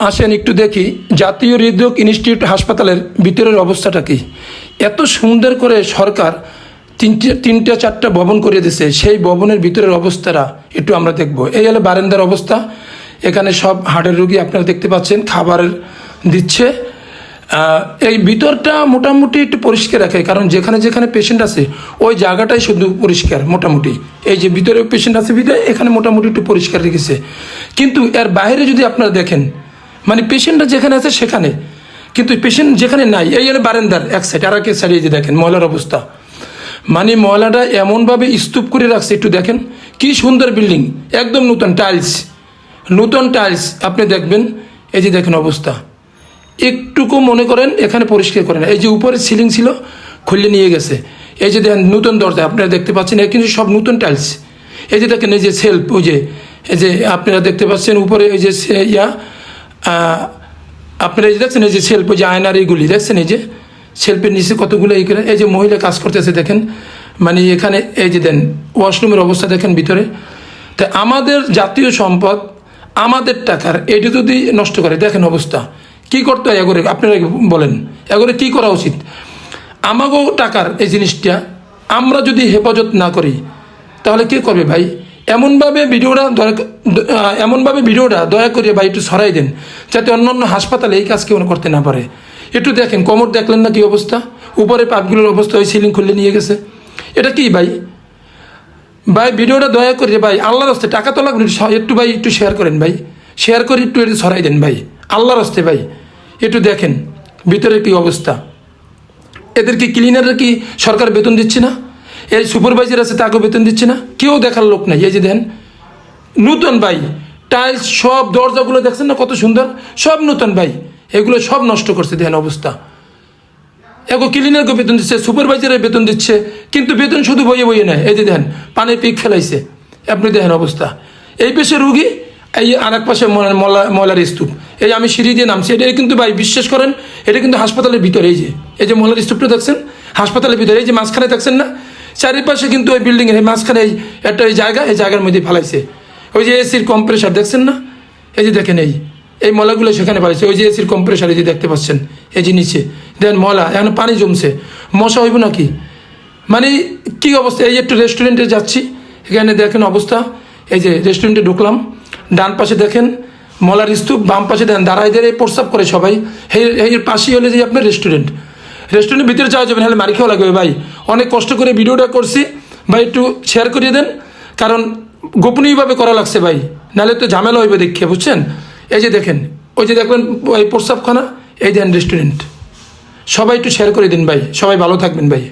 আসেন একটু দেখি, জাতীয় হৃদরোগ ইনস্টিটিউট হাসপাতালের ভিতরের অবস্থাটা কি? এত সুন্দর করে সরকার তিনটে, তিনটা, চারটা ভবন করে দিছে, সেই ভবনের ভিতরের অবস্থাটা একটু আমরা দেখব। এই হলো বারান্দার অবস্থা। এখানে সব হার্টের রুগী আপনারা দেখতে পাচ্ছেন, খাবার দিচ্ছে। এই ভিতরটা মোটামুটি একটু পরিষ্কার রাখে, কারণ যেখানে যেখানে পেশেন্ট আছে, ওই জায়গাটাই শুধু পরিষ্কার মোটামুটি। এই যে ভিতরে পেশেন্ট আছে, ভিতরে এখানে মোটামুটি একটু পরিষ্কার রেখেছে। কিন্তু এর বাইরে যদি আপনারা দেখেন মানে পেশেন্টটা যেখানে আছে সেখানে। কিন্তু পেশেন্ট যেখানে নাই, এই হলো বারান্দার এক সাইড আর এক সাইডে যে দেখেন ময়লার অবস্থা। মানে ময়লাটা এমনভাবে স্তূপ করে রাখছে, একটু দেখেন। কি সুন্দর বিল্ডিং একদম নতুন টাইলস নতুন টাইলস আপনি দেখবেন, এই যে দেখেন অবস্থা। একটুকু মনে করেন, এখানে পরিষ্কার করেন। এই যে উপরে সিলিং ছিল, খুলে নিয়ে গেছে। এই যে দেখেন, নতুন দরজা, আপনারা দেখতে পাচ্ছেন এ কিন্তু সব নতুন টাইলস এই যে দেখেন, এই যে সেলফ ওই যে, এই যে আপনারা দেখতে পাচ্ছেন, উপরে ওই যে ইয়া আপনারা এই যে দেখছেন, এই যে ওই যে আয়নার এইগুলি, দেখছেন এই যে সেলফের নিচে কতগুলো এই করে, এই যে মহিলা কাজ করতেছে, দেখেন মানে এখানে, এই যে দেন ওয়াশরুমের অবস্থা দেখেন ভিতরে। তা আমাদের জাতীয় সম্পদ, আমাদের টাকার, এটি যদি নষ্ট করে, দেখেন অবস্থা। কি করতে হয় এগোরে, আপনারা বলেন। এগোরে কি করা উচিত? আমাগো টাকার এই জিনিসটা আমরা যদি হেফাজত না করি, তাহলে কে করবে ভাই? এমনভাবে ভিডিওটা এমনভাবে ভিডিওটা দয়া করে ভাই একটু সরাই দেন, যাতে অন্য অন্য হাসপাতালে এই কাজ কেউ করতে না পারে। একটু দেখেন, কোমর দেখলেন না কি অবস্থা? উপরে পাপগুলোর অবস্থা ওই সিলিং খুলে নিয়ে গেছে। এটা কি ভাই? ভাই, ভিডিওটা দয়া করে ভাই, আল্লাহর হস্তে টাকা তো লাগবে একটু ভাই একটু শেয়ার করেন ভাই। শেয়ার করে একটু একটু সরাই দেন ভাই, আল্লাহর হস্তে ভাই। একটু দেখেন, ভিতরে কি অবস্থা? এদের কি ক্লিনারের কি সরকার বেতন দিচ্ছে না? এই সুপারভাইজার আছে, তাকেও বেতন দিচ্ছে না? কেউ দেখার লোক নাই। এই যে দেন, নূতন ভাই টাইলস সব দরজাগুলো দেখছেন না কত সুন্দর? সব নূতন ভাই, এগুলো সব নষ্ট করছে, দেন অবস্থা। এগো ক্লিনারকে বেতন দিচ্ছে সুপারভাইজারের বেতন দিচ্ছে, কিন্তু বেতন শুধু বইয়ে বইয়ে নেয়। এই যে দেখেন পানির পিক ফেলাইছে। আপনি দেখেন অবস্থা। এই পেশে রুগী, এই আর এক পাশে ময়লা- ময়লা- ময়লার স্তূপ। এই আমি সিঁড়ি দিয়ে নামছি, এটা কিন্তু ভাই বিশ্বাস করেন, এটা কিন্তু হাসপাতালের ভিতরে, এই যে এই যে ময়লার স্তূপটা দেখছেন? হাসপাতালের ভিতরে, এই যে মাঝখানে দেখছেন না? চারিপাশে কিন্তু ওই বিল্ডিংয়ের এই মাঝখানে এই একটা এই জায়গা, এই জায়গার মধ্যে ফেলাইছে। ওই যে এসির কম্প্রেসার দেখছেন না? এই যে দেখেন এই এই মলাগুলো সেখানে পাইছে ওই যে এসির কম্প্রেসার এই যে দেখতে পাচ্ছেন, এই যে নিচে। দেন ময়লা এখন পানি জমছে। মশা হইব নাকি? মানে কি অবস্থা? এই একটু রেস্টুরেন্টে যাচ্ছি, এখানে দেখেন অবস্থা। এই যে রেস্টুরেন্টে ঢুকলাম, ডান পাশে দেখেন মলার স্তূপ, বাম পাশে দেন দাঁড়াই দাঁড়িয়ে প্রস্তাব করে সবাই। এই এর পাশেই হলে যে আপনার রেস্টুরেন্ট রেস্টুরেন্টের ভিতরে যাওয়া যাবে, নাহলে মারি খাওয়া লাগবে ভাই। অনেক কষ্ট করে ভিডিওটা করছি। ভাই, একটু শেয়ার করিয়ে দেন। কারণ গোপনীয়ভাবে করা লাগছে ভাই। নাহলে তো ঝামেলা হইবে দেখে, বুঝছেন? এই যে দেখেন, ওই যে দেখবেন, ওই প্রস্তাবখানা, এই দেন রেস্টুরেন্ট সবাই একটু শেয়ার করে দিন ভাই। সবাই ভালো থাকবেন ভাই।